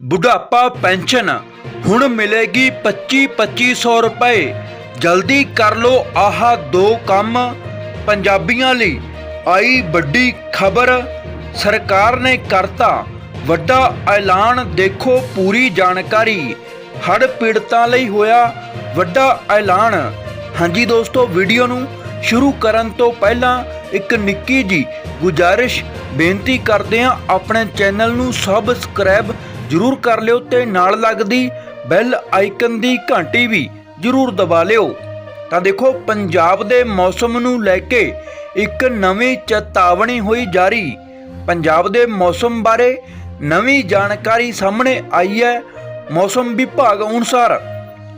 ਬੁਢਾਪਾ ਪੈਨਸ਼ਨ, ਹੁਣ ਮਿਲੇਗੀ 25 2500 ਰੁਪਏ। ਜਲਦੀ ਕਰ ਲੋ ਆਹ ਦੋ ਕੰਮ ਪੰਜਾਬੀਆਂ ਲਈ। ਆਈ ਵੱਡੀ ਖਬਰ, ਸਰਕਾਰ ਨੇ ਕਰਤਾ। ਵੱਡਾ ਐਲਾਨ ਦੇਖੋ ਪੂਰੀ ਜਾਣਕਾਰੀ। ਹੜ੍ਹ ਪੀੜਤਾਂ ਲਈ ਹੋਇਆ ਵੱਡਾ ਐਲਾਨ। ਹਾਂਜੀ ਦੋਸਤੋ, ਵੀਡੀਓ ਨੂੰ ਸ਼ੁਰੂ ਕਰਨ ਤੋਂ ਪਹਿਲਾਂ ਇੱਕ ਨਿੱਕੀ ਜੀ ਗੁਜਾਰਿਸ਼ ਬੇਨਤੀ ਕਰਦੇ ਹਾਂ, ਆਪਣੇ ਚੈਨਲ ਨੂੰ ਸਬਸਕ੍ਰਾਈਬ ਜਰੂਰ ਕਰ ਲਿਓ ਤੇ ਨਾਲ ਲੱਗਦੀ ਬੈਲ ਆਈਕਨ ਦੀ ਘੰਟੀ ਵੀ ਜਰੂਰ ਦਬਾ ਲਿਓ। ਤਾਂ ਦੇਖੋ, ਪੰਜਾਬ ਦੇ ਮੌਸਮ ਨੂੰ ਲੈ ਕੇ ਇੱਕ ਨਵੀਂ ਚੇਤਾਵਨੀ ਹੋਈ ਜਾਰੀ। ਪੰਜਾਬ ਦੇ ਮੌਸਮ ਬਾਰੇ ਨਵੀਂ ਜਾਣਕਾਰੀ ਸਾਹਮਣੇ ਆਈ ਹੈ। ਮੌਸਮ ਵਿਭਾਗ ਅਨੁਸਾਰ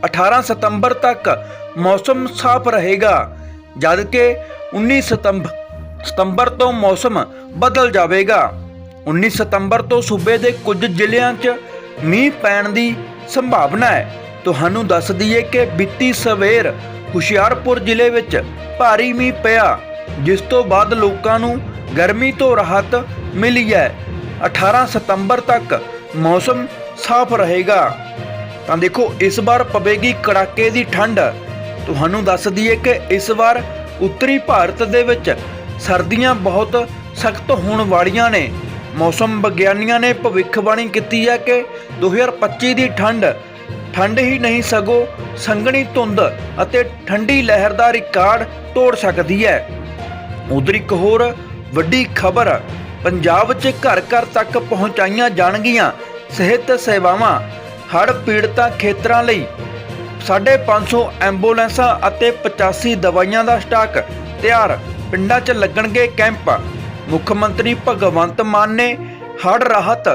18 ਸਤੰਬਰ ਤੱਕ ਮੌਸਮ ਸਾਫ਼ ਰਹੇਗਾ ਜਦਕਿ 19 ਸਤੰਬਰ ਸਤੰਬਰ ਤੋਂ ਮੌਸਮ ਬਦਲ ਜਾਵੇਗਾ। 19 ਸਤੰਬਰ ਤੋਂ ਸੂਬੇ ਦੇ ਕੁਝ ਜ਼ਿਲ੍ਹਿਆਂ 'ਚ ਮੀਂਹ ਪੈਣ ਦੀ ਸੰਭਾਵਨਾ ਹੈ। ਤੁਹਾਨੂੰ ਦੱਸ ਦਈਏ ਕਿ ਬੀਤੀ ਸਵੇਰ ਹੁਸ਼ਿਆਰਪੁਰ ਜ਼ਿਲ੍ਹੇ ਵਿੱਚ ਭਾਰੀ ਮੀਂਹ ਪਿਆ, ਜਿਸ ਤੋਂ ਬਾਅਦ ਲੋਕਾਂ ਨੂੰ ਗਰਮੀ ਤੋਂ ਰਾਹਤ ਮਿਲੀ ਹੈ। 18 ਸਤੰਬਰ ਤੱਕ ਮੌਸਮ ਸਾਫ਼ ਰਹੇਗਾ। ਤਾਂ ਦੇਖੋ, ਇਸ ਵਾਰ ਪਵੇਗੀ ਕੜਾਕੇ ਦੀ ਠੰਡ। ਤੁਹਾਨੂੰ ਦੱਸ ਦਈਏ ਕਿ ਇਸ ਵਾਰ ਉੱਤਰੀ ਭਾਰਤ ਦੇ ਵਿੱਚ ਸਰਦੀਆਂ ਬਹੁਤ ਸਖਤ ਹੋਣ ਵਾਲੀਆਂ ਨੇ। ਮੌਸਮ ਵਿਗਿਆਨੀਆਂ ਨੇ ਭਵਿੱਖਬਾਣੀ ਕੀਤੀ ਹੈ ਕਿ 2025 ਦੀ ਠੰਡ ਠੰਡ ਹੀ ਨਹੀਂ ਸਗੋਂ ਸੰਘਣੀ ਧੁੰਦ ਅਤੇ ਠੰਡੀ ਲਹਿਰ ਦਾ ਰਿਕਾਰਡ ਤੋੜ ਸਕਦੀ ਹੈ। ਉਧਰ ਇੱਕ ਹੋਰ ਵੱਡੀ ਖਬਰ, ਪੰਜਾਬ 'ਚ ਘਰ ਘਰ ਤੱਕ ਪਹੁੰਚਾਈਆਂ ਜਾਣਗੀਆਂ ਸਿਹਤ ਸੇਵਾਵਾਂ, ਹੜ੍ਹ ਪੀੜਤਾਂ ਖੇਤਰਾਂ ਲਈ। 550 ਐਂਬੂਲੈਂਸਾਂ ਅਤੇ 85 ਦਵਾਈਆਂ ਦਾ ਸਟਾਕ ਤਿਆਰ, ਪਿੰਡਾਂ 'ਚ ਲੱਗਣਗੇ ਕੈਂਪ। ਮੁੱਖ ਮੰਤਰੀ ਭਗਵੰਤ ਮਾਨ ਨੇ ਹੜ੍ਹ ਰਾਹਤ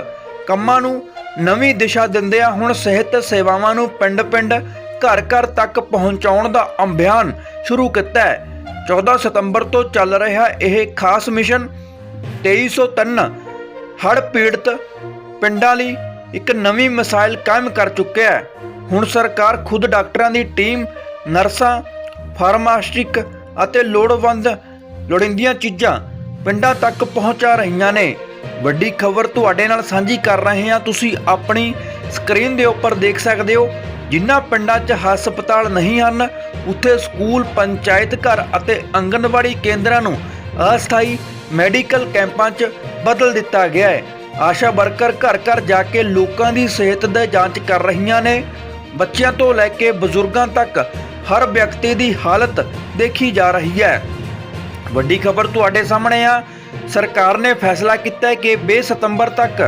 ਕੰਮਾਂ ਨੂੰ ਨਵੀਂ ਦਿਸ਼ਾ ਦਿੰਦਿਆਂ ਹੁਣ ਸਿਹਤ ਸੇਵਾਵਾਂ ਨੂੰ ਪਿੰਡ-ਪਿੰਡ, ਘਰ-ਘਰ ਤੱਕ ਪਹੁੰਚਾਉਣ ਦਾ ਅਭਿਆਨ ਸ਼ੁਰੂ ਕੀਤਾ ਹੈ। 14 ਸਤੰਬਰ ਤੋਂ ਚੱਲ ਰਿਹਾ ਇਹ ਖਾਸ ਮਿਸ਼ਨ 2303 ਹੜ੍ਹ ਪੀੜਤ ਪਿੰਡਾਂ ਲਈ ਇੱਕ ਨਵੀਂ ਮਿਸਾਈਲ ਕਾਇਮ ਕਰ ਚੁੱਕਿਆ ਹੈ। ਹੁਣ ਸਰਕਾਰ ਖੁਦ ਡਾਕਟਰਾਂ ਦੀ ਟੀਮ, ਨਰਸਾਂ ਫਾਰਮਾਸਟਿਕ ਅਤੇ ਲੋੜਵੰਦ ਲੋੜੀਂਦੀਆਂ ਚੀਜ਼ਾਂ ਪਿੰਡਾਂ ਤੱਕ ਪਹੁੰਚਾ ਰਹੀਆਂ ਨੇ। ਵੱਡੀ ਖਬਰ ਤੁਹਾਡੇ ਨਾਲ ਸਾਂਝੀ ਕਰ ਰਹੇ ਹਾਂ। ਤੁਸੀਂ ਆਪਣੀ ਸਕਰੀਨ ਦੇ ਉੱਪਰ ਦੇਖ ਸਕਦੇ ਹੋ, ਜਿਨ੍ਹਾਂ ਪਿੰਡਾਂ 'ਚ ਹਸਪਤਾਲ ਨਹੀਂ ਹਨ, ਉੱਥੇ ਸਕੂਲ, ਪੰਚਾਇਤ ਘਰ ਅਤੇ ਆਂਗਨਵਾੜੀ ਕੇਂਦਰਾਂ ਨੂੰ ਅਸਥਾਈ ਮੈਡੀਕਲ ਕੈਂਪਾਂ 'ਚ ਬਦਲ ਦਿੱਤਾ ਗਿਆ ਹੈ। ਆਸ਼ਾ ਵਰਕਰ ਘਰ ਘਰ ਜਾ ਕੇ ਲੋਕਾਂ ਦੀ ਸਿਹਤ ਦੀ ਜਾਂਚ ਕਰ ਰਹੀਆਂ ਨੇ। ਬੱਚਿਆਂ ਤੋਂ ਲੈ ਕੇ ਬਜ਼ੁਰਗਾਂ ਤੱਕ ਹਰ ਵਿਅਕਤੀ ਦੀ ਹਾਲਤ ਦੇਖੀ ਜਾ ਰਹੀ ਹੈ। ਵੱਡੀ ਖਬਰ ਤੁਹਾਡੇ ਸਾਹਮਣੇ ਆ। ਸਰਕਾਰ ਨੇ ਫੈਸਲਾ ਕੀਤਾ ਹੈ ਕਿ 20 ਸਤੰਬਰ ਤੱਕ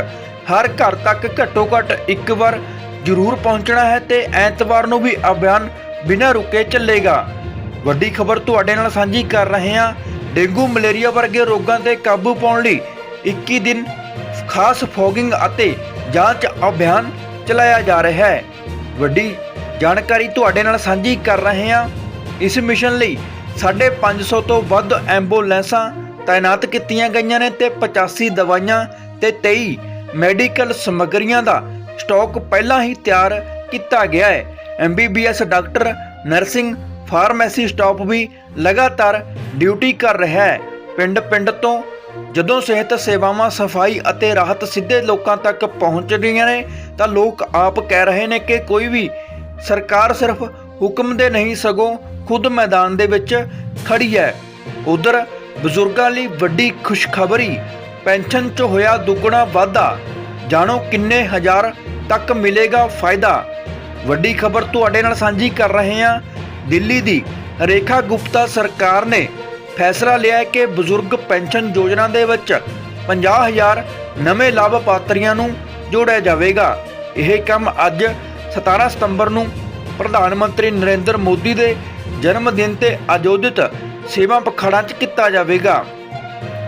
ਹਰ ਘਰ ਤੱਕ ਘੱਟੋ ਘੱਟ ਇੱਕ ਵਾਰ ਜ਼ਰੂਰ ਪਹੁੰਚਣਾ ਹੈ ਤੇ ਐਤਵਾਰ ਨੂੰ ਵੀ ਅਭਿਆਨ ਬਿਨਾਂ ਰੁਕੇ ਚੱਲੇਗਾ। ਵੱਡੀ ਖਬਰ ਤੁਹਾਡੇ ਨਾਲ ਸਾਂਝੀ ਕਰ ਰਹੇ ਹਾਂ। ਡੇਂਗੂ ਮਲੇਰੀਆ ਵਰਗੇ ਰੋਗਾਂ ਤੇ ਕਾਬੂ ਪਾਉਣ ਲਈ 21 ਦਿਨ ਖਾਸ ਫੋਗਿੰਗ ਅਤੇ ਜਾਂਚ ਅਭਿਆਨ ਚਲਾਇਆ ਜਾ ਰਿਹਾ ਹੈ। ਵੱਡੀ ਜਾਣਕਾਰੀ ਤੁਹਾਡੇ ਨਾਲ ਸਾਂਝੀ ਕਰ ਰਹੇ ਹਾਂ। ਇਸ ਮਿਸ਼ਨ ਲਈ 550 ਤੋਂ ਵੱਧ ਐਂਬੂਲੈਂਸਾਂ ਤਾਇਨਾਤ ਕੀਤੀਆਂ ਗਈਆਂ ਨੇ ਤੇ 85 ਦਵਾਈਆਂ ਤੇ 23 ਮੈਡੀਕਲ ਸਮੱਗਰੀਆਂ ਦਾ ਸਟਾਕ ਪਹਿਲਾਂ ਹੀ ਤਿਆਰ ਕੀਤਾ ਗਿਆ ਹੈ। MBBS doctor nursing pharmacy staff ਵੀ ਲਗਾਤਾਰ ਡਿਊਟੀ ਕਰ ਰਿਹਾ ਹੈ। ਪਿੰਡ-ਪਿੰਡ ਤੋਂ ਜਦੋਂ ਸਿਹਤ ਸੇਵਾਵਾਂ, ਸਫ਼ਾਈ ਅਤੇ ਰਾਹਤ ਸਿੱਧੇ ਲੋਕਾਂ ਤੱਕ ਪਹੁੰਚ ਰਹੀਆਂ ਨੇ, ਤਾਂ ਲੋਕ ਆਪ ਕਹਿ ਰਹੇ ਨੇ ਕਿ ਕੋਈ ਵੀ ਸਰਕਾਰ ਸਿਰਫ ਹੁਕਮ ਦੇ ਨਹੀਂ ਸਗੋਂ ਖੁਦ ਮੈਦਾਨ ਦੇ ਵਿੱਚ ਖੜੀ ਹੈ। ਉਧਰ ਬਜ਼ੁਰਗਾਂ ਲਈ ਵੱਡੀ ਖੁਸ਼ਖਬਰੀ, ਪੈਨਸ਼ਨ 'ਚ ਹੋਇਆ ਦੁੱਗਣਾ ਵਾਧਾ। ਜਾਣੋ ਕਿੰਨੇ ਹਜ਼ਾਰ ਤੱਕ ਮਿਲੇਗਾ ਫਾਇਦਾ। ਵੱਡੀ ਖਬਰ ਤੁਹਾਡੇ ਨਾਲ ਸਾਂਝੀ ਕਰ ਰਹੇ ਹਾਂ। ਦਿੱਲੀ ਦੀ ਰੇਖਾ ਗੁਪਤਾ ਸਰਕਾਰ ਨੇ ਫੈਸਲਾ ਲਿਆ ਹੈ ਕਿ ਬਜ਼ੁਰਗ ਪੈਨਸ਼ਨ ਯੋਜਨਾ ਦੇ ਵਿੱਚ 50000 ਨਵੇਂ ਲਾਭਪਾਤਰੀਆਂ ਨੂੰ ਜੋੜਿਆ ਜਾਵੇਗਾ। ਇਹ ਕੰਮ ਅੱਜ 17 ਸਤੰਬਰ ਨੂੰ ਪ੍ਰਧਾਨ ਮੰਤਰੀ ਨਰਿੰਦਰ ਮੋਦੀ ਦੇ ਜਨਮ ਦਿਨ ਤੇ ਆਯੋਜਿਤ ਸੇਵਾ ਪਖਾੜਾਂ 'ਚ ਕੀਤਾ ਜਾਵੇਗਾ।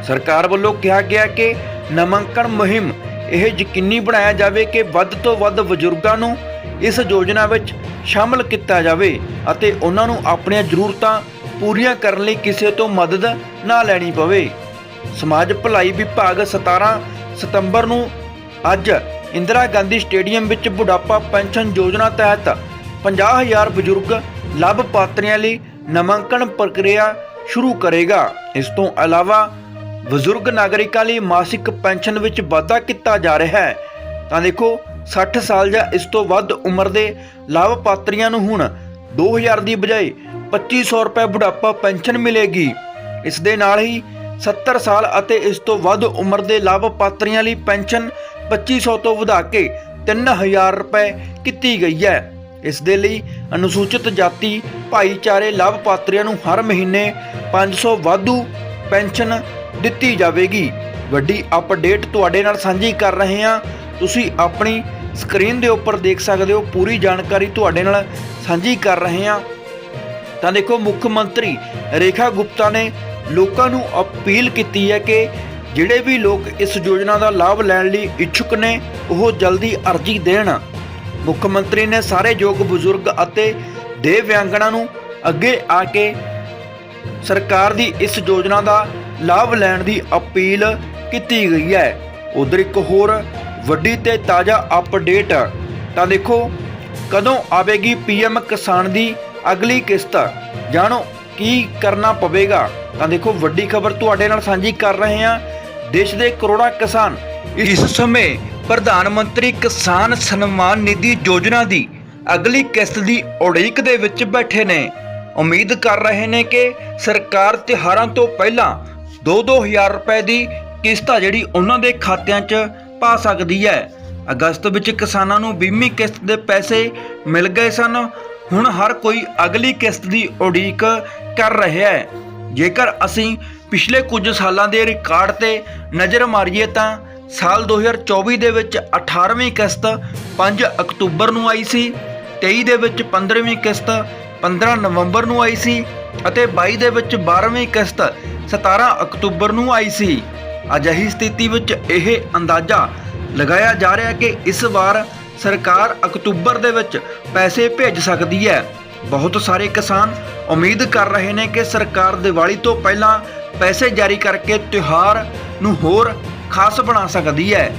ਸਰਕਾਰ ਵੱਲੋਂ ਕਿਹਾ ਗਿਆ ਕਿ ਨਾਮਾਂਕਣ ਮੁਹਿੰਮ ਇਹ ਯਕੀਨੀ ਬਣਾਇਆ ਜਾਵੇ ਕਿ ਵੱਧ ਤੋਂ ਵੱਧ ਬਜ਼ੁਰਗਾਂ ਨੂੰ ਇਸ ਯੋਜਨਾ ਵਿੱਚ ਸ਼ਾਮਲ ਕੀਤਾ ਜਾਵੇ ਅਤੇ ਉਹਨਾਂ ਨੂੰ ਆਪਣੀਆਂ ਜ਼ਰੂਰਤਾਂ ਪੂਰੀਆਂ ਕਰਨ ਲਈ ਕਿਸੇ ਤੋਂ ਮਦਦ ਨਾ ਲੈਣੀ ਪਵੇ। ਸਮਾਜ ਭਲਾਈ ਵਿਭਾਗ 17 ਸਤੰਬਰ ਨੂੰ ਅੱਜ ਇੰਦਰਾ ਗਾਂਧੀ ਸਟੇਡੀਅਮ ਵਿੱਚ ਬੁਢਾਪਾ ਪੈਨਸ਼ਨ ਯੋਜਨਾ ਤਹਿਤ 50000 ਬਜ਼ੁਰਗ ਲਾਭਪਾਤਰੀਆਂ ਲਈ ਨਾਮਾਂਕਣ ਪ੍ਰਕਿਰਿਆ ਸ਼ੁਰੂ ਕਰੇਗਾ। ਇਸ ਤੋਂ ਇਲਾਵਾ ਬਜ਼ੁਰਗ ਨਾਗਰਿਕਾਂ ਲਈ ਮਾਸਿਕ ਪੈਨਸ਼ਨ ਵਿੱਚ ਵਾਧਾ ਕੀਤਾ ਜਾ ਰਿਹਾ ਹੈ। ਤਾਂ ਦੇਖੋ 60 ਸਾਲ ਜਾਂ ਇਸ ਤੋਂ ਵੱਧ ਉਮਰ ਦੇ ਲਾਭਪਾਤਰੀਆਂ ਨੂੰ ਹੁਣ 2000 ਦੀ ਬਜਾਏ 2500 ਰੁਪਏ ਬੁਢਾਪਾ ਪੈਨਸ਼ਨ ਮਿਲੇਗੀ। ਇਸ ਦੇ ਨਾਲ ਹੀ 70 ਸਾਲ ਅਤੇ ਇਸ ਤੋਂ ਵੱਧ ਉਮਰ ਦੇ ਲਾਭਪਾਤਰੀਆਂ ਲਈ ਪੈਨਸ਼ਨ 2500 ਤੋਂ ਵਧਾ ਕੇ 3000 ਰੁਪਏ ਕੀਤੀ ਗਈ ਹੈ। ਇਸ ਦੇ ਲਈ ਅਨੁਸੂਚਿਤ ਜਾਤੀ ਭਾਈਚਾਰੇ ਲਾਭਪਾਤਰੀਆਂ ਨੂੰ ਹਰ ਮਹੀਨੇ 500 ਵਾਧੂ ਪੈਨਸ਼ਨ ਦਿੱਤੀ ਜਾਵੇਗੀ। ਵੱਡੀ ਅਪਡੇਟ ਤੁਹਾਡੇ ਨਾਲ ਸਾਂਝੀ ਕਰ ਰਹੇ ਹਾਂ। ਤੁਸੀਂ ਆਪਣੀ ਸਕਰੀਨ ਦੇ ਉੱਪਰ ਦੇਖ ਸਕਦੇ ਹੋ, ਪੂਰੀ ਜਾਣਕਾਰੀ ਤੁਹਾਡੇ ਨਾਲ ਸਾਂਝੀ ਕਰ ਰਹੇ ਹਾਂ। ਤਾਂ ਦੇਖੋ, ਮੁੱਖ ਮੰਤਰੀ ਰੇਖਾ ਗੁਪਤਾ ਨੇ ਲੋਕਾਂ ਨੂੰ ਅਪੀਲ ਕੀਤੀ ਹੈ ਕਿ ਜਿਹੜੇ ਵੀ ਲੋਕ ਇਸ ਯੋਜਨਾ ਦਾ ਲਾਭ ਲੈਣ ਲਈ ਇੱਛੁਕ ਨੇ, ਉਹ ਜਲਦੀ ਅਰਜ਼ੀ ਦੇਣ। ਮੁੱਖ ਮੰਤਰੀ ਨੇ ਸਾਰੇ ਯੋਗ ਬਜ਼ੁਰਗ ਅਤੇ ਦੇਵਯਾਂਗਣਾ ਨੂੰ ਅੱਗੇ ਆ ਕੇ ਸਰਕਾਰ ਦੀ ਇਸ ਯੋਜਨਾ ਦਾ ਲਾਭ ਲੈਣ ਦੀ ਅਪੀਲ ਕੀਤੀ ਗਈ ਹੈ। ਉਧਰ ਇੱਕ ਹੋਰ ਵੱਡੀ ਤੇ ਤਾਜ਼ਾ ਅਪਡੇਟ ਤਾਂ ਦੇਖੋ, ਕਦੋਂ ਆਵੇਗੀ ਪੀਐਮ ਕਿਸਾਨ ਦੀ ਅਗਲੀ ਕਿਸ਼ਤ? ਜਾਣੋ ਕੀ ਕਰਨਾ ਪਵੇਗਾ। ਤਾਂ ਦੇਖੋ, ਵੱਡੀ ਖਬਰ ਤੁਹਾਡੇ ਨਾਲ ਸਾਂਝੀ ਕਰ ਰਹੇ ਹਾਂ। ਦੇਸ਼ ਦੇ ਕਰੋੜਾਂ ਕਿਸਾਨ ਇਸ ਸਮੇਂ ਪ੍ਰਧਾਨ ਮੰਤਰੀ ਕਿਸਾਨ ਸਨਮਾਨ ਨਿਧੀ ਯੋਜਨਾ ਦੀ ਅਗਲੀ ਕਿਸ਼ਤ ਦੀ ਉਡੀਕ ਦੇ ਵਿੱਚ ਬੈਠੇ ਨੇ। ਉਮੀਦ ਕਰ ਰਹੇ ਨੇ ਕਿ ਸਰਕਾਰ ਤਿਉਹਾਰਾਂ ਤੋਂ ਪਹਿਲਾਂ 2-2000 ਰੁਪਏ ਦੀ ਕਿਸ਼ਤ ਆ ਜਿਹੜੀ ਉਹਨਾਂ ਦੇ ਖਾਤਿਆਂ 'ਚ ਪਾ ਸਕਦੀ ਹੈ। ਅਗਸਤ ਵਿੱਚ ਕਿਸਾਨਾਂ ਨੂੰ ਬੀਮੀ ਕਿਸ਼ਤ ਦੇ ਪੈਸੇ ਮਿਲ ਗਏ ਸਨ। ਹੁਣ ਹਰ ਕੋਈ ਅਗਲੀ ਕਿਸ਼ਤ ਦੀ ਉਡੀਕ ਕਰ ਰਿਹਾ ਹੈ। ਜੇਕਰ ਅਸੀਂ ਪਿਛਲੇ ਕੁਝ ਸਾਲਾਂ ਦੇ ਰਿਕਾਰਡ ਤੇ ਨਜ਼ਰ ਮਾਰੀਏ ਤਾਂ ਸਾਲ 2024 ਦੇ ਵਿੱਚ 18ਵੀਂ ਕਿਸ਼ਤ 5 ਅਕਤੂਬਰ ਨੂੰ ਆਈ ਸੀ 23 ਦੇ ਵਿੱਚ 15ਵੀਂ ਕਿਸ਼ਤ 15 ਨਵੰਬਰ ਨੂੰ ਆਈ ਸੀ ਅਤੇ 22 ਦੇ ਵਿੱਚ 12ਵੀਂ ਕਿਸ਼ਤ 17 ਅਕਤੂਬਰ ਨੂੰ ਆਈ ਸੀ। ਅਜਿਹੀ ਸਥਿਤੀ ਵਿੱਚ ਇਹ ਅੰਦਾਜ਼ਾ ਲਗਾਇਆ ਜਾ ਰਿਹਾ ਕਿ ਇਸ ਵਾਰ ਸਰਕਾਰ ਅਕਤੂਬਰ ਦੇ ਵਿੱਚ ਪੈਸੇ ਭੇਜ ਸਕਦੀ ਹੈ। ਬਹੁਤ ਸਾਰੇ ਕਿਸਾਨ ਉਮੀਦ ਕਰ ਰਹੇ ਨੇ ਕਿ ਸਰਕਾਰ ਦੀਵਾਲੀ ਤੋਂ ਪਹਿਲਾਂ ਪੈਸੇ ਜਾਰੀ ਕਰਕੇ ਤਿਉਹਾਰ ਨੂੰ ਹੋਰ ਖਾਸ ਬਣਾ ਸਕਦੀ ਹੈ।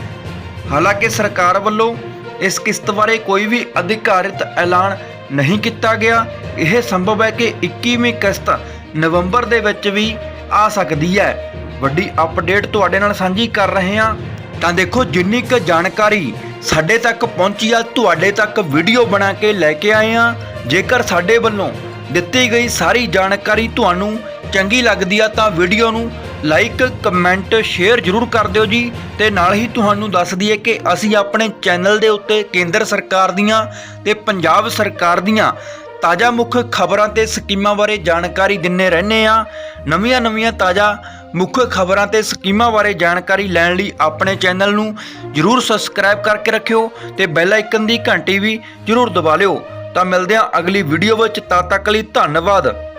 ਹਾਲਾਂਕਿ ਸਰਕਾਰ ਵੱਲੋਂ ਇਸ ਕਿਸ਼ਤ ਬਾਰੇ ਕੋਈ ਵੀ ਅਧਿਕਾਰਿਤ ਐਲਾਨ ਨਹੀਂ ਕੀਤਾ ਗਿਆ। ਇਹ ਸੰਭਵ ਹੈ ਕਿ 21ਵੀਂ ਕਿਸ਼ਤ ਨਵੰਬਰ ਦੇ ਵਿੱਚ ਵੀ ਆ ਸਕਦੀ ਹੈ। ਵੱਡੀ ਅਪਡੇਟ ਤੁਹਾਡੇ ਨਾਲ ਸਾਂਝੀ ਕਰ ਰਹੇ ਹਾਂ। ਤਾਂ ਦੇਖੋ, ਜਿੰਨੀ ਕੁ ਜਾਣਕਾਰੀ ਸਾਡੇ ਤੱਕ ਪਹੁੰਚੀ ਆ, ਤੁਹਾਡੇ ਤੱਕ ਵੀਡੀਓ ਬਣਾ ਕੇ ਲੈ ਕੇ ਆਏ ਆ ਜੇਕਰ ਸਾਡੇ ਵੱਲੋਂ ਦਿੱਤੀ ਗਈ ਸਾਰੀ ਜਾਣਕਾਰੀ ਤੁਹਾਨੂੰ ਚੰਗੀ ਲੱਗਦੀ ਆ, ਤਾਂ ਵੀਡੀਓ ਨੂੰ ਲਾਈਕ, ਕਮੈਂਟ, ਸ਼ੇਅਰ ਜ਼ਰੂਰ ਕਰ ਦਿਓ ਜੀ। ਤੇ ਨਾਲ ਹੀ ਤੁਹਾਨੂੰ ਦੱਸ ਦਈਏ ਕਿ ਅਸੀਂ ਆਪਣੇ ਚੈਨਲ ਦੇ ਉੱਤੇ ਕੇਂਦਰ ਸਰਕਾਰ ਦੀਆਂ ਤੇ ਪੰਜਾਬ ਸਰਕਾਰ ਦੀਆਂ ਤਾਜ਼ਾ ਮੁੱਖ ਖਬਰਾਂ ਤੇ ਸਕੀਮਾਂ ਬਾਰੇ ਜਾਣਕਾਰੀ ਦਿੰਨੇ ਰਹਿੰਦੇ ਆ। ਨਵੀਆਂ-ਨਵੀਆਂ ਤਾਜ਼ਾ ਮੁੱਖ ਖਬਰਾਂ ਤੇ ਸਕੀਮਾਂ ਬਾਰੇ ਜਾਣਕਾਰੀ ਲੈਣ ਲਈ ਆਪਣੇ ਚੈਨਲ ਨੂੰ ਜਰੂਰ ਸਬਸਕ੍ਰਾਈਬ ਕਰਕੇ ਰੱਖਿਓ ਤੇ ਬੈਲ ਆਈਕਨ ਦੀ ਘੰਟੀ ਵੀ ਜਰੂਰ ਦਬਾ ਲਿਓ। ਤਾਂ ਮਿਲਦੇ ਹਾਂ ਅਗਲੀ ਵੀਡੀਓ ਵਿੱਚ। ਤਦ ਤੱਕ ਲਈ ਧੰਨਵਾਦ।